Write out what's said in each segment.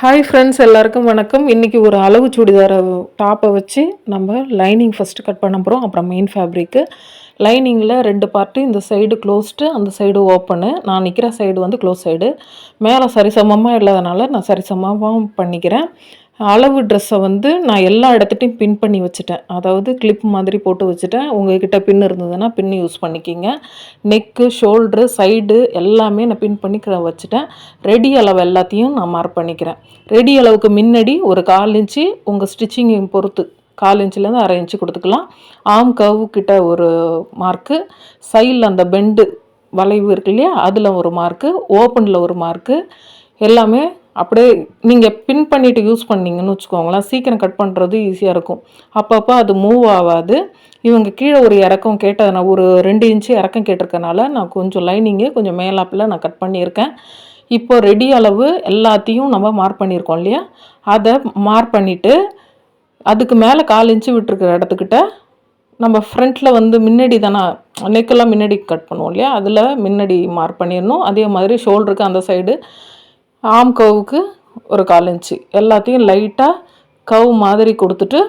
Hi friends எல்லாருக்கும் வணக்கம். இன்றைக்கி ஒரு அளவு சுடிதாரை டாப்பை வச்சு நம்ம லைனிங் ஃபஸ்ட்டு கட் பண்ண போகிறோம் அப்புறம் மெயின் ஃபேப்ரிக்கு லைனிங்கில் ரெண்டு பார்ட்டு இந்த சைடு க்ளோஸ்டு அந்த சைடு ஓப்பனு நான் நிற்கிற சைடு வந்து க்ளோஸ் சைடு மேலே சரிசமமாக இல்லாதனால நான் சரிசமமாக பண்ணிக்கிறேன். அளவு ட்ரெஸ்ஸை வந்து நான் எல்லா இடத்துட்டையும் பின் பண்ணி வச்சுட்டேன். அதாவது கிளிப் மாதிரி போட்டு வச்சுட்டேன். உங்ககிட்ட பின் இருந்ததுன்னா பின் யூஸ் பண்ணிக்கிங்க. நெக்கு ஷோல்ட்ரு சைடு எல்லாமே நான் பின் பண்ணி வச்சுட்டேன். ரெடி அளவு எல்லாத்தையும் நான் மார்க் பண்ணிக்கிறேன். ரெடி அளவுக்கு முன்னாடி ஒரு கால் இன்ச்சு உங்கள் ஸ்டிச்சிங் பொறுத்து கால் இன்ச்சிலேருந்து அரை இன்ச்சு கொடுத்துக்கலாம். ஆம் கவு கிட்ட ஒரு மார்க்கு சைடில் அந்த பெண்டு வளைவு இருக்கு இல்லையா? அதில் ஒரு மார்க்கு ஓப்பனில் ஒரு மார்க்கு எல்லாமே அப்படியே நீங்கள் பின் பண்ணிவிட்டு யூஸ் பண்ணீங்கன்னு வச்சுக்கோங்களேன். சீக்கிரம் கட் பண்ணுறது ஈஸியாக இருக்கும். அப்பப்போ அது மூவ் ஆகாது. இவங்க கீழே ஒரு இறக்கம் கேட்டதுனா ஒரு ரெண்டு இன்ச்சு இறக்கம் கேட்டிருக்கனால நான் கொஞ்சம் லைனிங்கு கொஞ்சம் மேலாப்பில் நான் கட் பண்ணியிருக்கேன். இப்போ ரெடி அளவு எல்லாத்தையும் நம்ம மார்க் பண்ணியிருக்கோம் இல்லையா? அதை மார்க் பண்ணிவிட்டு அதுக்கு மேலே கால் இன்ச்சு விட்டுருக்கிற இடத்துக்கிட்ட நம்ம ஃப்ரண்ட்டில் வந்து முன்னாடி தானே நெக்கெல்லாம் முன்னாடி கட் பண்ணுவோம் இல்லையா? அதில் முன்னாடி மார்க் பண்ணிடணும். அதே மாதிரி ஷோல்டருக்கு அந்த சைடு ஆம் கவுக்கு ஒரு கால் இன்ச்சு. எல்லாத்தையும் லைட்டாக கவ் மாதிரி கொடுத்துட்டு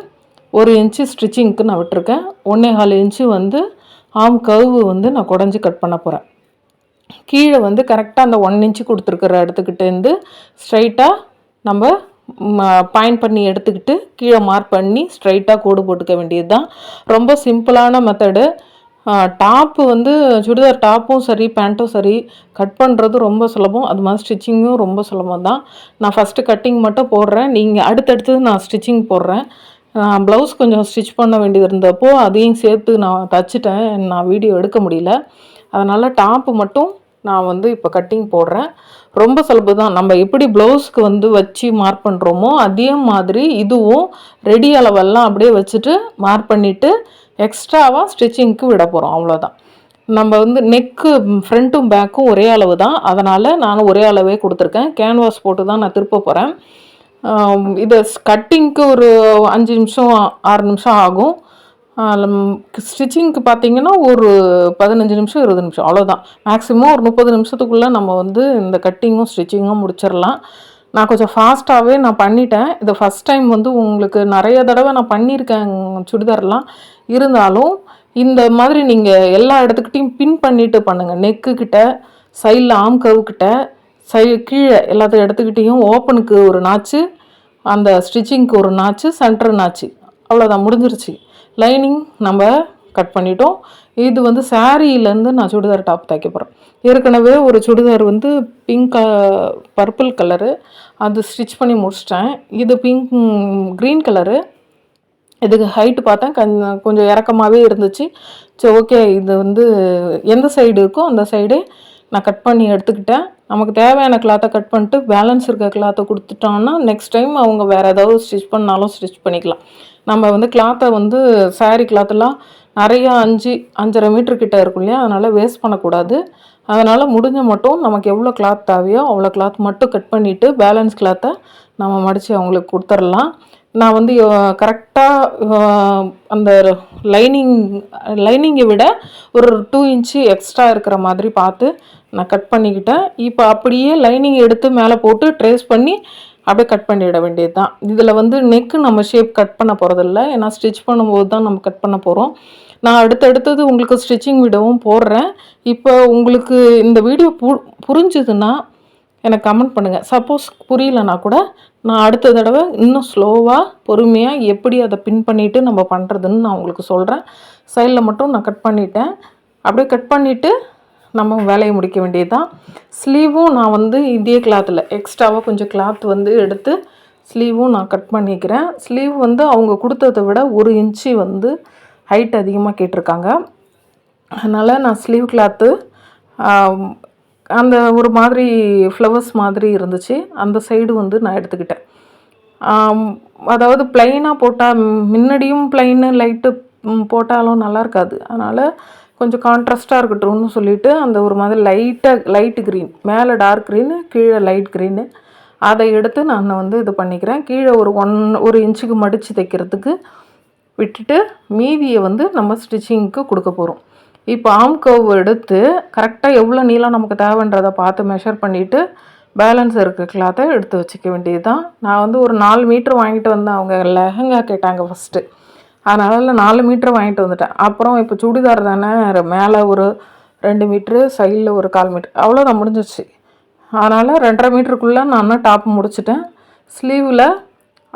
ஒரு இன்ச்சு ஸ்டிச்சிங்க்கு நான் விட்டுருக்கேன். ஒன்றே கால் இன்ச்சு வந்து ஆம் கவு வந்து நான் குடஞ்சி கட் பண்ண போகிறேன் கீழே வந்து கரெக்டாக அந்த ஒன் இன்ச்சு கொடுத்துருக்குற இடத்துக்கிட்டேருந்து ஸ்ட்ரைட்டாக நம்ம பாயிண்ட் பண்ணி எடுத்துக்கிட்டு கீழே மார்க் பண்ணி ஸ்ட்ரைட்டாக கோடு போட்டுக்க வேண்டியது தான் ரொம்ப சிம்பிளான மெத்தடு டாப்பு வந்து சுடிதார் டாப்பும் சரி பேண்ட்டும் சரி கட் பண்ணுறது ரொம்ப சுலபம். அது மாதிரி ஸ்டிச்சிங்கும் ரொம்ப சுலபம் தான். நான் ஃபஸ்ட்டு கட்டிங் மட்டும் போடுறேன். நீங்கள் அடுத்தடுத்து நான் ஸ்டிச்சிங் போடுறேன். ப்ளவுஸ் கொஞ்சம் ஸ்டிச் பண்ண வேண்டியது இருந்தப்போ அதையும் சேர்த்து நான் தச்சுட்டேன். நான் வீடியோ எடுக்க முடியல. அதனால் டாப்பு மட்டும் நான் வந்து இப்போ கட்டிங் போடுறேன். ரொம்ப சுலபம் தான். நம்ம எப்படி ப்ளவுஸ்க்கு வந்து வச்சு மார்க் பண்ணுறோமோ அதே மாதிரி இதுவும் ரெடி அளவெல்லாம் அப்படியே வச்சுட்டு மார்க் பண்ணிவிட்டு எக்ஸ்ட்ராவாக ஸ்டிச்சிங்க்கு விட போகிறோம் அவ்வளோதான் நம்ம வந்து நெக்கு ஃப்ரண்ட்டும் பேக்கும் ஒரே அளவு தான். அதனால் நான் ஒரே அளவே கொடுத்துருக்கேன். கேன்வாஸ் போட்டு தான் நான் திருப்ப போகிறேன் இது கட்டிங்க்கு ஒரு அஞ்சு நிமிஷம் ஆறு நிமிஷம் ஆகும். ஸ்டிச்சிங்க்கு பார்த்தீங்கன்னா ஒரு பதினஞ்சு நிமிஷம் இருபது நிமிஷம் அவ்வளோதான் மேக்ஸிமம் ஒரு முப்பது நிமிஷத்துக்குள்ளே நம்ம வந்து இந்த கட்டிங்கும் ஸ்டிச்சிங்கும் முடிச்சிடலாம். நான் கொஞ்சம் ஃபாஸ்ட்டாகவே நான் பண்ணிட்டேன். இது ஃபஸ்ட் டைம் வந்து உங்களுக்கு நிறைய தடவை நான் பண்ணியிருக்கேன் சுடிதார்லாம். இருந்தாலும் இந்த மாதிரி நீங்கள் எல்லா இடத்துக்கிட்டையும் பின் பண்ணிவிட்டு பண்ணுங்கள் நெக்குக்கிட்ட சைடில் ஆம் கவுக்கிட்ட சை கீழே எல்லாத்த இடத்துக்கிட்டையும் ஓப்பனுக்கு ஒரு நாச்சு அந்த ஸ்டிச்சிங்க்கு ஒரு நாச்சு சென்டர் நாச்சு அவ்வளோதான் முடிஞ்சிருச்சு. லைனிங் நம்ம கட் பண்ணிட்டோம். இது வந்து சாரீலேருந்து நான் சுடிதார் டாப் தைக்க போகிறேன் ஏற்கனவே ஒரு சுடிதார் வந்து பிங்க் பர்பிள் கலரு அது ஸ்டிச் பண்ணி முடிச்சிட்டேன். இது பிங்க் க்ரீன் கலரு இதுக்கு ஹைட்டு பார்த்தேன். கொஞ்சம் கொஞ்சம் இறக்கமாகவே இருந்துச்சு. சரி ஓகே இது வந்து எந்த சைடு இருக்கோ அந்த சைடு நான் கட் பண்ணி எடுத்துக்கிட்டேன். நமக்கு தேவையான கிளாத்தை கட் பண்ணிட்டு பேலன்ஸ் இருக்க கிளாத்தை கொடுத்துட்டோம்னா நெக்ஸ்ட் டைம் அவங்க வேறு ஏதாவது ஸ்டிச் பண்ணாலும் ஸ்டிச் பண்ணிக்கலாம். நம்ம வந்து கிளாத்தை வந்து saree கிளாத்தெல்லாம் நிறையா அஞ்சு அஞ்சரை மீட்டர் கிட்ட இருக்கும் இல்லையா? அதனால் வேஸ்ட் பண்ணக்கூடாது. அதனால் முடிஞ்ச மட்டும் நமக்கு எவ்வளோ கிளாத் தேவையோ அவ்வளோ கிளாத் மட்டும் கட் பண்ணிவிட்டு பேலன்ஸ் கிளாத்தை நம்ம மடித்து அவங்களுக்கு கொடுத்துர்லாம் நான் வந்து கரெக்டாக அந்த லைனிங் லைனிங்கை விட ஒரு டூ இன்ச்சு எக்ஸ்ட்ரா இருக்கிற மாதிரி பார்த்து நான் கட் பண்ணிக்கிட்டேன். இப்போ அப்படியே லைனிங் எடுத்து மேலே போட்டு ட்ரேஸ் பண்ணி அப்படியே கட் பண்ணிட வேண்டியது தான் இதில் வந்து நெக்கு நம்ம ஷேப் கட் பண்ண போகிறதில்ல ஏன்னா ஸ்டிச் பண்ணும்போது தான் நம்ம கட் பண்ண போகிறோம் நான் அடுத்தடுத்தது உங்களுக்கு ஸ்டிச்சிங் வீடியோவும் போடுறேன். இப்போ உங்களுக்கு இந்த வீடியோ பு புரிஞ்சுதுன்னா எனக்கு கமெண்ட் பண்ணுங்கள் சப்போஸ் புரியலனா கூட நான் அடுத்த தடவை இன்னும் ஸ்லோவாக பொறுமையாக எப்படி அதை பின் பண்ணிவிட்டு நம்ம பண்ணுறதுன்னு நான் உங்களுக்கு சொல்கிறேன் சைடில் மட்டும் நான் கட் பண்ணிட்டேன். அப்படியே கட் பண்ணிவிட்டு நம்ம வேலையை முடிக்க வேண்டியது தான் ஸ்லீவும் நான் வந்து இதே கிளாத்தில் எக்ஸ்ட்ராவாக கொஞ்சம் கிளாத் வந்து எடுத்து ஸ்லீவும் நான் கட் பண்ணிக்கிறேன். ஸ்லீவ் வந்து அவங்க கொடுத்ததை விட ஒரு இன்ச்சு வந்து ஹைட் அதிகமாக கேட்டிருக்காங்க. அதனால் நான் ஸ்லீவ் கிளாத்து அந்த ஒரு மாதிரி ஃப்ளவர்ஸ் மாதிரி இருந்துச்சு. அந்த சைடு வந்து நான் எடுத்துக்கிட்டேன். அதாவது ப்ளைனாக போட்டால் முன்னாடியும் ப்ளைனு லைட்டு போட்டாலும் நல்லா இருக்காது. அதனால் கொஞ்சம் கான்ட்ராஸ்ட்டாக இருக்கட்டும்னு சொல்லிட்டு அந்த ஒரு மாதிரி லைட்டாக லைட் க்ரீன் மேலே டார்க் க்ரீனு கீழே லைட் க்ரீனு அதை எடுத்து நான் வந்து இது பண்ணிக்கிறேன். கீழே ஒரு ஒன் ஒரு இன்ச்சுக்கு மடித்து தைக்கிறதுக்கு விட்டுட்டு மீதியை வந்து நம்ம ஸ்டிச்சிங்க்கு கொடுக்க போகிறோம் இப்போ ஆம் கவ் எடுத்து கரெக்டாக எவ்வளோ நீளம் நமக்கு தேவைன்றதை பார்த்து மெஷர் பண்ணிவிட்டு பேலன்ஸ் இருக்க கிளாத்தை எடுத்து வச்சுக்க வேண்டியது தான் நான் வந்து ஒரு நாலு மீட்ரு வாங்கிட்டு வந்தேன் அவங்க லெஹங்கா கேட்டாங்க ஃபஸ்ட்டு அதனால் நாலு மீட்ரு வாங்கிட்டு வந்துட்டேன். அப்புறம் இப்போ சுடிதார் தானே மேலே ஒரு ரெண்டு மீட்ரு சைடில் ஒரு கால் மீட்ரு அவ்வளோதான் முடிஞ்சிச்சு அதனால் ரெண்டரை மீட்டருக்குள்ளே நான் டாப் முடிச்சிட்டேன். ஸ்லீவில்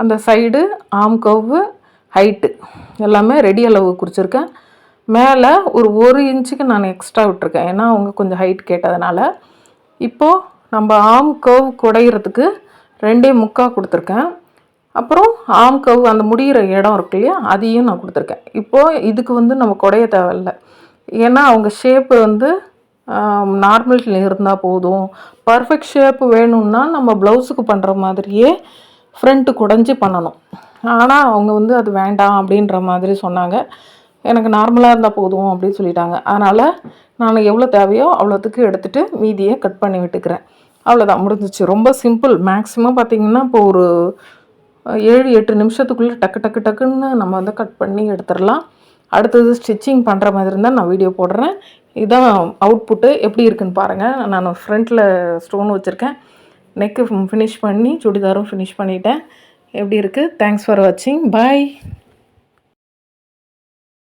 அந்த சைடு ஆம் கவ்வு ஹைட்டு எல்லாமே ரெடி அளவு குறிச்சிருக்கேன். மேலே ஒரு ஒரு இன்ச்சுக்கு நான் எக்ஸ்ட்ரா விட்டுருக்கேன். ஏன்னா அவங்க கொஞ்சம் ஹைட் கேட்டதுனால. இப்போது நம்ம ஆம் கர்வ் குடையிறதுக்கு ரெண்டே முக்கா கொடுத்துருக்கேன். அப்புறம் ஆம் கவ் அந்த முடிகிற இடம் இருக்கு இல்லையா அதையும் நான் கொடுத்துருக்கேன். இப்போது இதுக்கு வந்து நம்ம குடைய தேவையில்ல. ஏன்னா அவங்க ஷேப்பு வந்து நார்மல் இருந்தால் போதும். பர்ஃபெக்ட் ஷேப்பு வேணும்னா நம்ம ப்ளவுஸுக்கு பண்ணுற மாதிரியே ஃப்ரண்ட்டு குடஞ்சி பண்ணணும். ஆனால் அவங்க வந்து அது வேண்டாம் அப்படின்ற மாதிரி சொன்னாங்க. எனக்கு நார்மலாக இருந்தால் போதும் அப்படின்னு சொல்லிட்டாங்க. அதனால் நான் எவ்வளோ தேவையோ அவ்வளோத்துக்கு எடுத்துகிட்டு மீதியை கட் பண்ணி விட்டுக்கிறேன். அவ்வளோதான் முடிஞ்சிச்சு. ரொம்ப சிம்பிள் மேக்ஸிமம் பார்த்திங்கன்னா இப்போ ஒரு ஏழு எட்டு நிமிஷத்துக்குள்ளே டக்கு டக்கு டக்குன்னு நம்ம வந்து கட் பண்ணி எடுத்துடலாம். அடுத்தது ஸ்டிச்சிங் பண்ணுற மாதிரி இருந்தால் நான் வீடியோ போடுறேன். இதுதான் அவுட்புட்டு எப்படி இருக்குன்னு பாருங்கள் நான் ஃப்ரண்ட்டில் ஸ்டோன் வச்சுருக்கேன். நெக்கு ஃபினிஷ் பண்ணி சுடிதாரும் ஃபினிஷ் பண்ணிட்டேன். எப்படி இருக்குது தேங்க்ஸ் ஃபார் வாட்சிங் பாய்